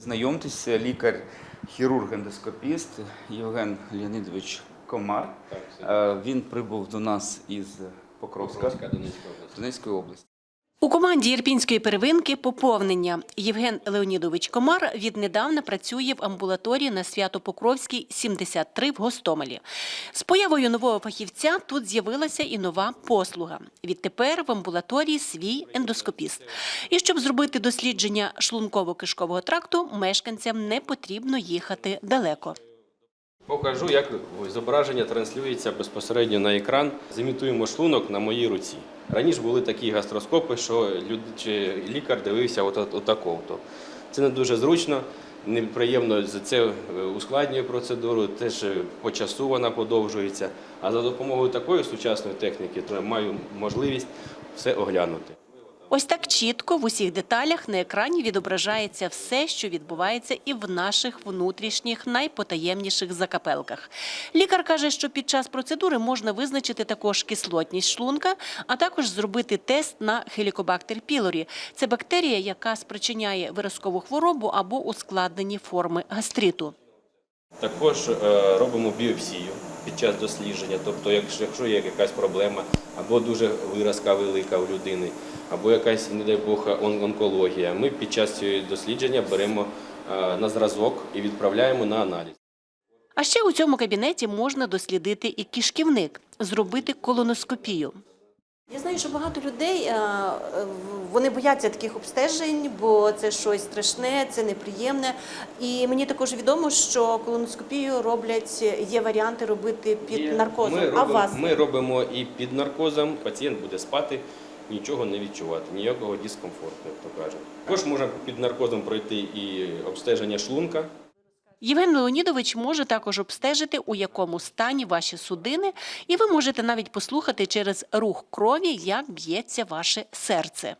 Знайомтеся, лікар, хірург-ендоскопіст Євген Леонідович Комар. Е, Він прибув до нас із Покровська, Донецької області. У команді Ірпінської первинки поповнення. Євген Леонідович Комар віднедавна працює в амбулаторії на Свято-Покровській, 73 в Гостомелі. З появою нового фахівця тут з'явилася і нова послуга. Відтепер в амбулаторії свій ендоскопіст. І щоб зробити дослідження шлунково-кишкового тракту, мешканцям не потрібно їхати далеко. Покажу, як зображення транслюється безпосередньо на екран. Зімітуємо шлунок на моїй руці. Раніше були такі гастроскопи, що лікар дивився от, от. Це не дуже зручно, неприємно це е, ускладнює процедуру, теж е, по часу вона подовжується. А за допомогою такої сучасної техніки маю можливість все оглянути. Ось так чітко в усіх деталях на екрані відображається все, що відбувається і в наших внутрішніх найпотаємніших закапелках. Лікар каже, що під час процедури можна визначити також кислотність шлунка, а також зробити тест на хелікобактер пілорі. Це бактерія, яка спричиняє виразкову хворобу або ускладнені форми гастриту. Також е, робимо біопсію під час дослідження. Тобто, якщо є якась проблема, або дуже виразка велика у людини, або якась, не дай Бог, онкологія, ми під час цього дослідження беремо е, на зразок і відправляємо на аналіз. А ще у цьому кабінеті можна дослідити і кишківник, зробити колоноскопію. Я знаю, що багато людей е, вони бояться таких обстежень, бо це щось страшне, це неприємне. І мені також відомо, що колоноскопію роблять, є варіанти робити під І наркозом. Ми а робимо, вас ми робимо і під наркозом, пацієнт буде спати, нічого не відчувати, ніякого дискомфорту, як то кажуть. Також можна під наркозом пройти і обстеження шлунка. Євген Леонідович може також обстежити, у якому стані ваші судини, і ви можете навіть послухати через рух крові, як б'ється ваше серце.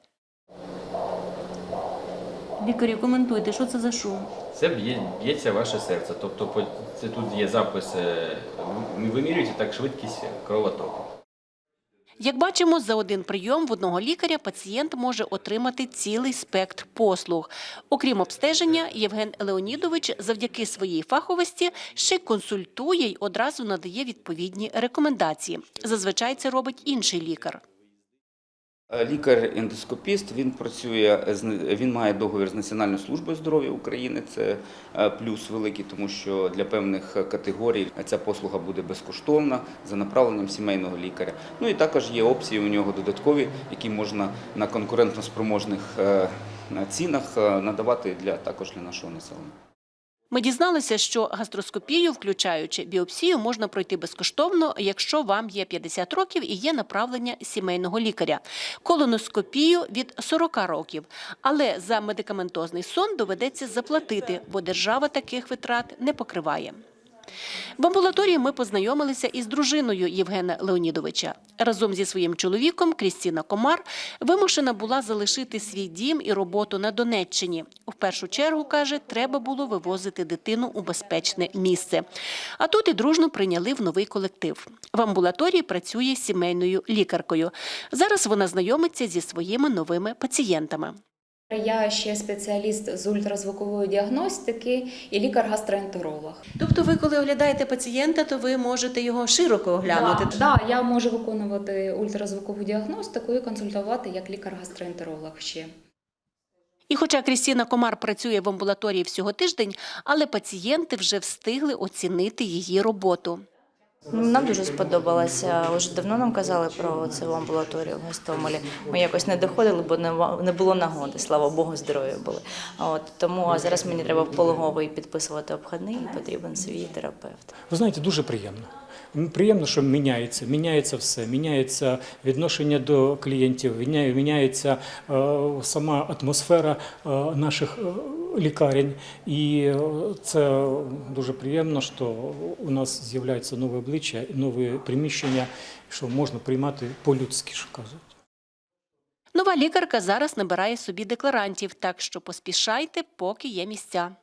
Лікарі, коментуйте, що це за шум? Це б'є- б'ється ваше серце. Тобто це тут є запис, е, ви вимірюєте так швидкість кровотоку. Як бачимо, за один прийом в одного лікаря пацієнт може отримати цілий спектр послуг. Окрім обстеження, Євген Леонідович завдяки своїй фаховості ще консультує й одразу надає відповідні рекомендації. Зазвичай це робить інший лікар. Е, Лікар-ендоскопіст, він працює, він має договір з Національною службою здоров'я України. Це е, плюс великий, тому що для певних категорій ця послуга буде безкоштовна за направленням сімейного лікаря. Ну і також є опції у нього додаткові, які можна на конкурентно-спроможних е, цінах е, надавати для також для нашого населення. Ми дізналися, що гастроскопію, включаючи біопсію, можна пройти безкоштовно, якщо вам є 50 років і є направлення сімейного лікаря. Колоноскопію від 40 років. Але за медикаментозний сон доведеться заплатити, бо держава таких витрат не покриває. В амбулаторії ми познайомилися із дружиною Євгена Леонідовича. Разом зі своїм чоловіком Крістіна Комар вимушена була залишити свій дім і роботу на Донеччині. В першу чергу, каже, треба було вивозити дитину у безпечне місце. А тут і дружно прийняли в новий колектив. В амбулаторії працює сімейною лікаркою. Зараз вона знайомиться зі своїми новими пацієнтами. Я ще спеціаліст з ультразвукової діагностики і лікар-гастроентеролог. тобто, ви коли оглядаєте пацієнта, то ви можете його широко оглянути. Так, да, я можу виконувати ультразвукову діагностику і консультувати як лікар-гастроентеролог ще. І хоча Крістіна Комар працює в амбулаторії всього тиждень, але пацієнти вже встигли оцінити її роботу. Нам дуже сподобалося. Уже давно нам казали про цю амбулаторію в Гостомелі. Ми якось не доходили, бо не було нагоди. Слава Богу, здорові були. От тому а зараз мені треба в пологовий підписувати обходний, потрібен свій терапевт. Ви знаєте, дуже приємно. Приємно, що міняється, міняється все, міняється відношення до клієнтів, міняє- міняється е, сама атмосфера е, наших е, лікарень. І е, це дуже приємно, що у нас з'являється нове обличчя, нове приміщення, що можна приймати по-людськи, що кажуть. Нова лікарка зараз набирає собі декларантів, так що поспішайте, поки є місця.